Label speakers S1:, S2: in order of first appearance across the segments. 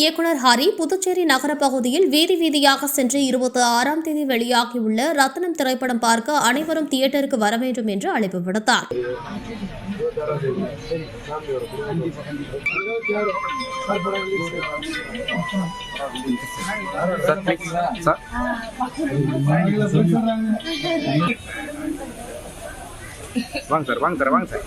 S1: இயக்குனர் ஹரி புதுச்சேரி நகர பகுதியில் வீதி வீதியாக சென்று இருபத்தி ஆறாம் தேதி வெளியாகியுள்ள ரத்னம் திரைப்படம் பார்க்க அனைவரும் தியேட்டருக்கு வர வேண்டும் என்று அழைப்பு விடுத்தார்.
S2: சார் வாங்க சார் வாங்க சார்.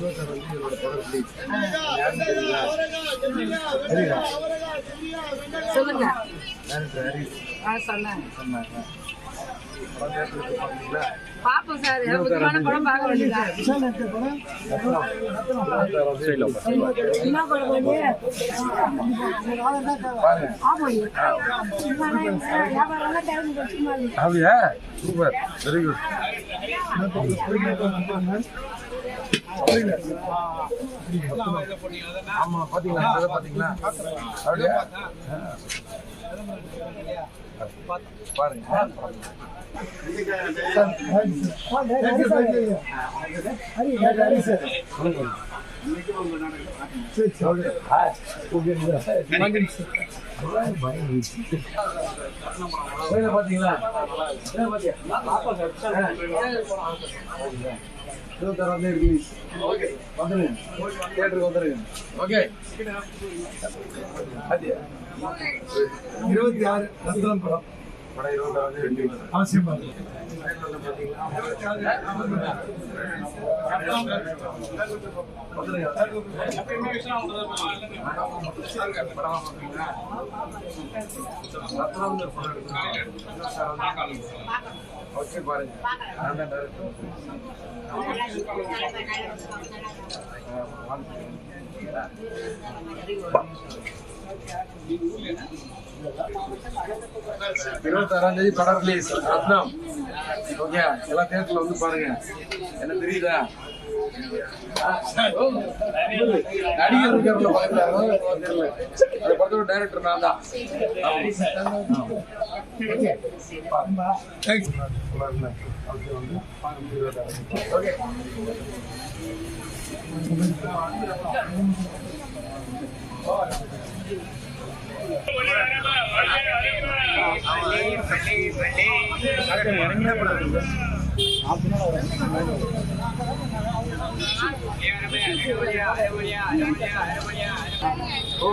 S2: வாங்க சார் வாங்க சார்
S3: சொல்லுங்க. ஆ சொன்னாங்க பாப்போம் சார். படம் பார்க்க வேண்டியதா என்ன
S2: அப்படியா சூப்பர். வெரி குட் ஆமா பாத்தீங்களா? அதை பாத்தீங்களா? அப்படியா? பாருங்க. பாத்தீங்களா ஓகே
S4: இருபத்தி ஆறு ரத்னம் படம்.
S2: படம் ரெண்டு
S4: அவசியம் பாருங்க
S2: ஓகே நான் தான். இருபத்தாறாம் தேதி படம் ரிலீஸ் ரத்னம். ஓகே எல்லா தேட்டர்ல வந்து பாருங்க. என்ன தெரியுதா? நடிகர் இருக்காருல்ல பக்கத்துல. அவரு தெரியல படத்தோட டைரக்டர் நான் தான். ஓகே. ஓ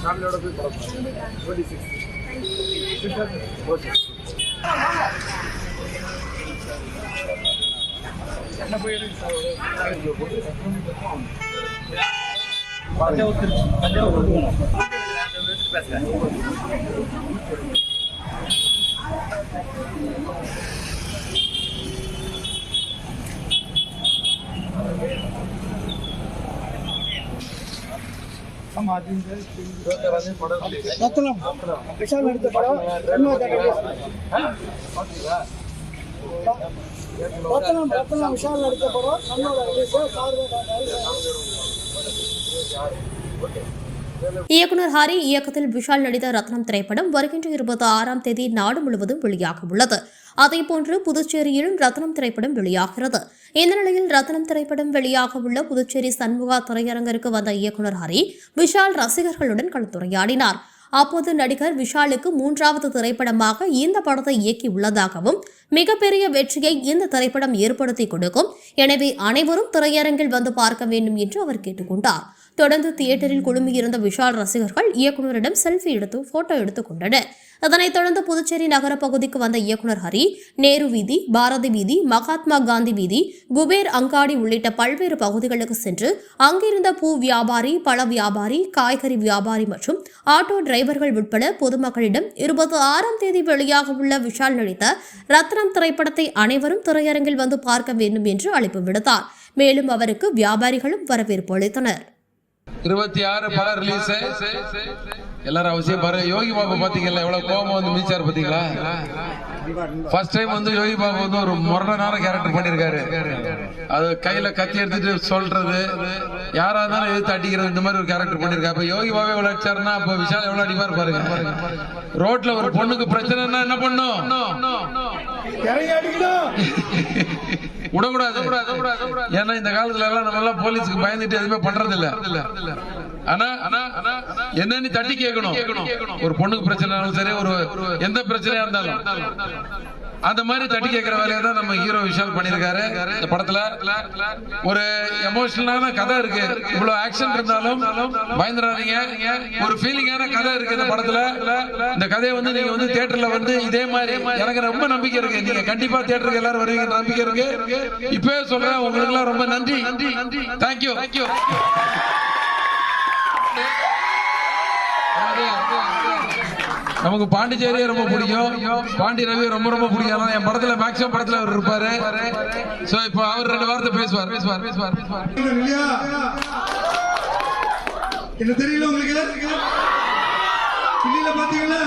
S2: ஃபேமிலியோட போய் படம் டுவெண்ட்டி சிக்ஸ் ஓகே இருபத்தாறாம் படம்
S4: விஷால் நடித்த படம் ரெண்டாவது தேட்டர் விஷால் நடித்த படம் நம்மளோட
S1: இயக்குனர் ஹரி இயக்கத்தில் விஷால் நடித்த ரத்னம் திரைப்படம் வருகின்ற இருபத்தி ஆறாம் தேதி நாடு முழுவதும் வெளியாக உள்ளது. அதேபோன்று புதுச்சேரியிலும் ரத்னம் திரைப்படம் வெளியாகிறது. இந்த நிலையில் ரத்னம் திரைப்படம் வெளியாக உள்ள புதுச்சேரி சண்முகா திரையரங்கிற்கு வந்த இயக்குனர் ஹரி விஷால் ரசிகர்களுடன் கலந்துரையாடினார். அப்போது நடிகர் விஷாலுக்கு மூன்றாவது திரைப்படமாக இந்த படத்தை இயக்கியுள்ளதாகவும் மிகப்பெரிய வெற்றியை இந்த திரைப்படம் ஏற்படுத்தி கொடுக்கும். எனவே அனைவரும் திரையரங்கில் வந்து பார்க்க வேண்டும் என்று அவர் கேட்டுக்கொண்டார் தொடர்ந்து தியேட்டரில் குழுமியிருந்த விஷால் ரசிகர்கள் இயக்குனரிடம் செல்ஃபி எடுத்து போட்டோ எடுத்துக் கொண்டனர். அதனைத் தொடர்ந்து புதுச்சேரி நகர பகுதிக்கு வந்த இயக்குனர் ஹரி நேரு வீதி பாரதி வீதி மகாத்மா காந்தி வீதி குபேர் அங்காடி உள்ளிட்ட பல்வேறு பகுதிகளுக்கு சென்று அங்கிருந்த பூ வியாபாரி பழ வியாபாரி காய்கறி வியாபாரி மற்றும் ஆட்டோ டிரைவர்கள் உட்பட பொதுமக்களிடம் இருபத்தி ஆறாம் தேதி வெளியாக உள்ள விஷால் நடித்த ரத்னம் திரைப்படத்தை அனைவரும் திரையரங்கில் வந்து பார்க்க வேண்டும் என்று அழைப்பு விடுத்தார். மேலும் அவருக்கு வியாபாரிகளும் வரவேற்பு அளித்தனர்.
S2: இருபத்தி ஆறு படம் ரிலீஸ்
S5: எல்லாரும் அவசியம் பாருங்க. யோகி பாபு பாத்தீங்கல்ல எவ்வளவு கோபம் வந்து மீச்சார் பாத்தீங்களா? ஃபர்ஸ்ட் டைம் வந்து யோகி பாபு வந்து ஒரு முரடனான கேரக்டர் பண்ணிருக்காரு. அது கையில கத்தி எடுத்துட்டு சொல்றது யாரா இருந்தாலும் எதிர்த்து அடிக்கிறது இந்த மாதிரி ஒரு கேரக்டர் பண்ணிருக்காரு. அப்ப யோகி பாபு எவ்வளவு அடிச்சாருன்னா அப்ப விஷால் எவ்வளவு அடிப்பாரு பாருங்க. ரோட்ல ஒரு பொண்ணுக்கு பிரச்சனைன்னா என்ன பண்ணும்? விடக்கூடாது. ஏன்னா இந்த காலத்துல எல்லாம் நம்ம எல்லாம் போலீஸ்க்கு பயந்துட்டு எதுவுமே பண்றது இல்ல ஆனா ஆனா என்னன்னு தட்டி கேட்கணும்? ஒரு பொண்ணுக்கு பிரச்சனைனாலும் சரி ஒரு எந்த பிரச்சனையா இருந்தாலும். அந்த மாதிரி தட்டி கேட்கிற வேலையை தான் நம்ம ஹீரோ விஷால் பண்ணிருக்காரு இந்த படத்துல ஒரு எமோஷனலான கதை இருக்கு. இவ்வளவு ஆக்ஷன் இருந்தாலும் பயந்துடாதீங்க. ஒரு ஃபீலிங்கான கதை இருக்கு இந்த படத்துல. இந்த கதையை வந்து நீங்க வந்து தியேட்டர்ல வந்து இதே மாதிரி எனக்கு ரொம்ப நம்பிக்கை இருக்கு. நீங்க கண்டிப்பா தியேட்டருக்கு எல்லாரும் வருவீங்க. நம்பிக்கை இருக்கு. இப்பவே சொல்றேன் உங்களுக்கு எல்லாம் ரொம்ப நன்றி. தேங்க்யூ தேங்க்யூ நமக்கு பாண்டிச்சேரியே ரொம்ப பிடிக்கும். பாண்டி ரவி ரொம்ப ரொம்ப பிடிக்கும். என் படத்துல மேக்ஸிமம் படத்துல அவர் இருப்பாரு. சோ இப்போ அவர் ரெண்டு வார்த்தை பேசுவார். பேசுவார் பேசுவார் பேசுவார்
S2: என்ன தெரியல உங்களுக்கு? பாத்தீங்களா